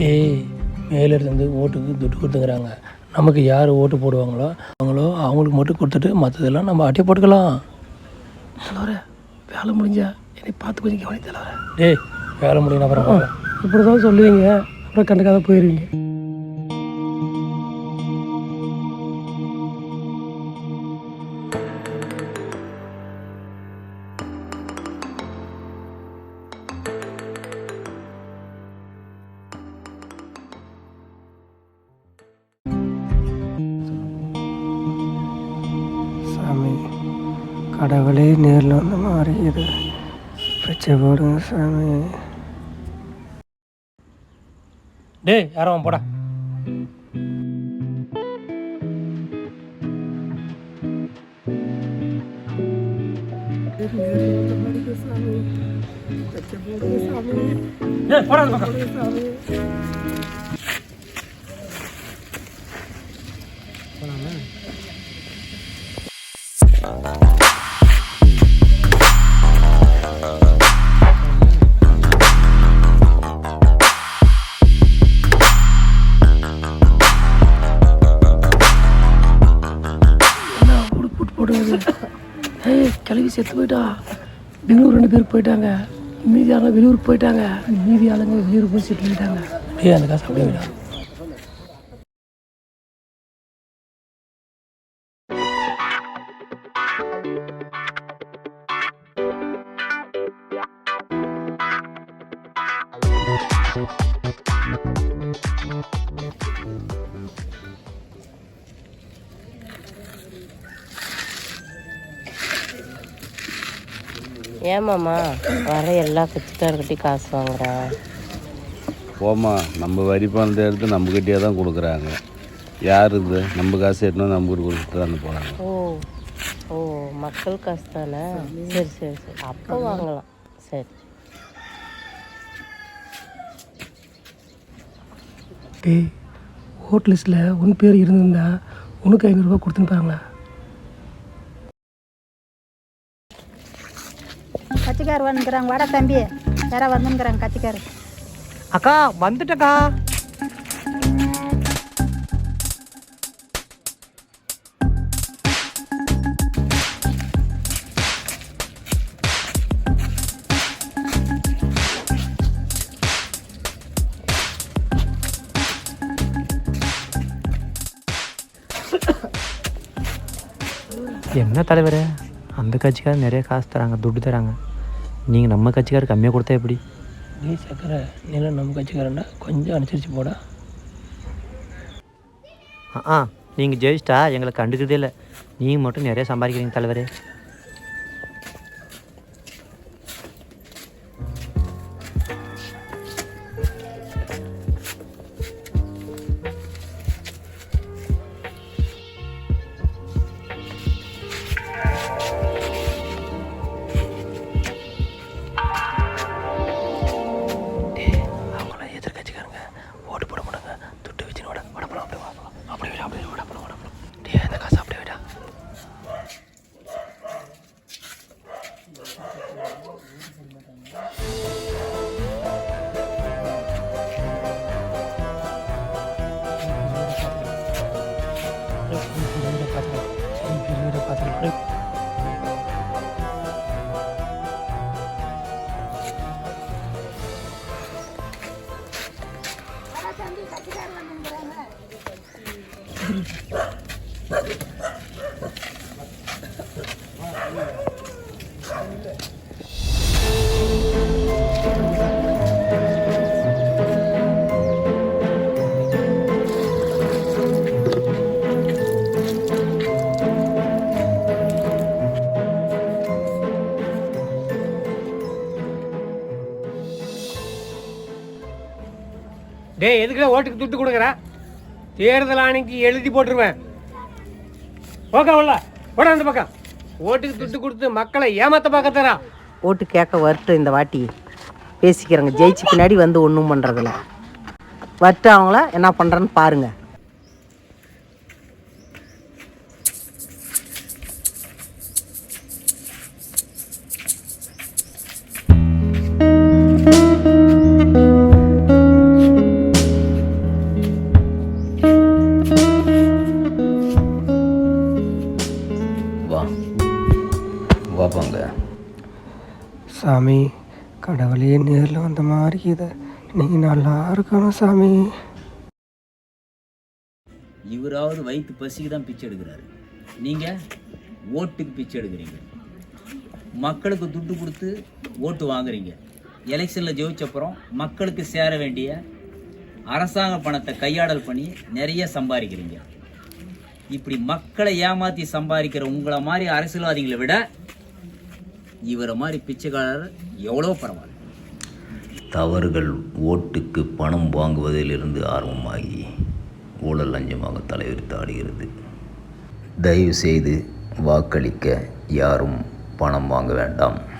டேய் மேலேருந்து ஓட்டுக்கு துட்டு கொடுத்துக்கிறாங்க. நமக்கு யார் ஓட்டு போடுவாங்களோ அவங்களோ அவங்களுக்கு மட்டும் கொடுத்துட்டு மற்றதெல்லாம் நம்ம அட்டை போட்டுக்கலாம். தலைவர வேலை முடிஞ்சா என்னை பார்த்து கொஞ்சம் கவனி தலைவர. டேய் வேலை முடியும் அப்புறம். இப்படி தான் சொல்லுவீங்க. அப்புறம் கண்டுக்காத போயிடுவீங்க கடவுளே நேரில் வந்த மாதிரி இது பிரச்சனை போடுங்க சாமி. டேய் யாரும் அவன் போடா. போடா ஏய் கிளவி செத்து போயிட்டா. பெங்களூர் ரெண்டு பேருக்கு போயிட்டாங்க. மீதி ஆளுங்க வெளியூருக்கு போயிட்டாங்க. மீதி ஆளுங்க வெளியூர் போய் செட்டில் ஆகிட்டாங்க அப்படியே அந்த காசு அப்படியே விடா. ஏமாம்மா வர எல்லா கட்சிக்காரர்கிட்டையும் காசு வாங்குறா? போம்மா நம்ம வரி பணத்தை எடுத்து நம்மக்கிட்டே தான் கொடுக்குறாங்க. யார் இது? நம்ம காசு எடுத்துனா நம்ம கொடுத்துட்டு தானே போகிறாங்க ஓ ஓ மக்கள் காசு தானே? சரி சரி சரி. அப்போ வாங்கலாம். சரி. டேய் ஓட் லிஸ்ட்டில் உன் பேர் இருந்திருந்தா உனக்கு ஐநூறுரூவா கொடுத்துருப்பாங்களா கத்திக்கார் வந்துக்கிறாங்க வட தம்பி. யாரா வந்துங்கிறாங்க கத்திக்கார். அக்கா வந்துட்டக்கா என்ன தலைவர்? அந்த கட்சிக்காக நிறைய காசு தராங்க துட்டு தராங்க. நீங்கள் நம்ம கட்சிக்காரர் கம்மியாக கொடுத்தா எப்படி? டேய் சக்கரை நீலாம் நம்ம கட்சிக்காரன்டா. கொஞ்சம் அனுசரித்து போடா. ஆ ஆ நீங்கள் ஜெயிச்சிட்டா எங்களை கண்டுக்கிறதே இல்லை. நீங்கள் மட்டும் நிறைய சம்பாதிக்கிறீங்க தலைவரே. டேய் எதுக்குடா ஓட்டுக்கு துட்டு கொடுக்குற? தேர்தல் ஆணைக்கு எழுதி போட்டுருவேன். ஓகே உள்ள. போட அந்த பக்கம். ஓட்டுக்கு துட்டு கொடுத்து மக்களை ஏமாத்த பார்க்கத்தரா ஓட்டு கேட்க வரட்டும் இந்த வாட்டி. பேசிக்கிறேங்க ஜெயிச்சு பின்னாடி வந்து ஒன்றும் பண்ணுறதில்ல வரட்டு அவங்கள என்ன பண்ணுறேன்னு பாருங்கள் பார்ப்பாங்க சாமி கடவுளே நேரில் வந்த மாதிரி இதை நீங்கள் நல்லா இருக்கணும் சாமி. இவராவது வயிற்று பசிக்கு தான் பிச்சை எடுக்கிறாரு. நீங்கள் ஓட்டுக்கு பிச்சை எடுக்கிறீங்க. மக்களுக்கு துட்டு கொடுத்து ஓட்டு வாங்குறீங்க. எலெக்ஷனில் ஜெயிச்சப்புறம் மக்களுக்கு சேர வேண்டிய அரசாங்க பணத்தை கையாடல் பண்ணி நிறைய சம்பாதிக்கிறீங்க. இப்படி மக்களை ஏமாற்றி சம்பாதிக்கிற உங்களை மாதிரி அரசியல்வாதிகளை விட இவரை மாதிரி பிச்சைக்காரர் எவ்வளோ பரவாயில்ல. தவறுகள் ஓட்டுக்கு பணம் வாங்குவதிலிருந்து ஆர்வமாகி ஊழல் லஞ்சமாக தலைவிரித்து ஆடுகிறது. தயவு செய்து வாக்களிக்க யாரும் பணம் வாங்க வேண்டாம்.